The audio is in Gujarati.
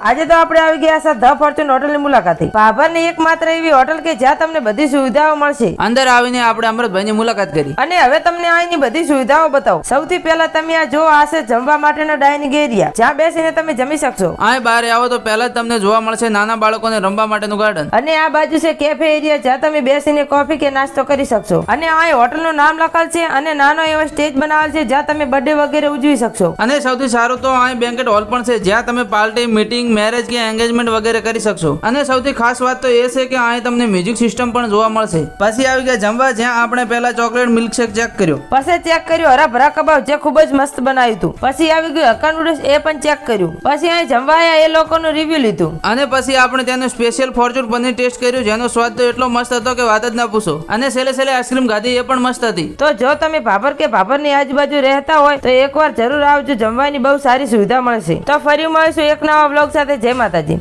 આજે તો આપણે આવી ગયા છે ધ ફોર્ચ્યુન હોટલની મુલાકાતે. ભાભરની એકમાત્ર એવી હોટલ કે જ્યાં તમને બધી સુવિધાઓ મળશે. અંદર આવીને આપણે અમૃતભાઈની મુલાકાત કરી. અને હવે તમને અહીંની બધી સુવિધાઓ બતાવો. સૌથી પહેલા તમે આ જો આ છે જમવા માટેનો ડાઇનિંગ એરિયા. જ્યાં બેસીને તમે જમી શકશો. અહીં બહાર આવો તો પહેલા જ તમને જોવા મળશે નાના બાળકોને રમવા માટેનું ગાર્ડન. અને આ બાજુ છે કેફે એરિયા જ્યાં તમે બેસીને કોફી કે નાસ્તો કરી શકશો. અને અહીં હોટલનું નામ લખેલ છે અને નાનો એવો સ્ટેજ બનાવેલ છે જ્યાં તમે બર્થડે વગેરે ઉજવી શકશો. અને સૌથી સારું તો અહીં બેન્કેટ હોલ પણ છે. જ્યાં તમે પાર્ટી મીટિંગ મેરેજ કે એન્ગેજમેન્ટ વગેરે કરી શકશો. અને સૌથી ખાસ વાત તો એ છે કે અહીં તમને મ્યુઝિક સિસ્ટમ પણ જોવા મળશે. પછી આવી ગયા જમવા જ્યાં આપણે પહેલા ચોકલેટ મિલ્કશેક ચેક કર્યો. પછી ચેક કર્યો હરા ભરા કબાબ જે ખૂબ જ મસ્ત બનાવ્યું હતું પછી આવી ગયું હક્કા નૂડલ્સ એ પણ ચેક કર્યું. પછી અહીં જમવા એ લોકોનું રિવ્યુ લીધું. અને પછી આપણે તેનું સ્પેશિયલ ફોર્ચ્યુન પનીર ટેસ્ટ કર્યું જેનો સ્વાદ તો એટલો મસ્ત હતો કે વાત જ ના પૂછો. અને છેલ્લે છેલ્લે આઈસ્ક્રીમ ખાધી એ પણ મસ્ત હતી. તો જો તમે ભાભર કે ભાભરની આજુબાજુ રહેતા હોય તો એકવાર જરૂર આવજો જમવાની બહુ સારી સુવિધા મળશે. તો ફરી મળીશું એક નવા બ્લોગ સાથે જય માતાજી.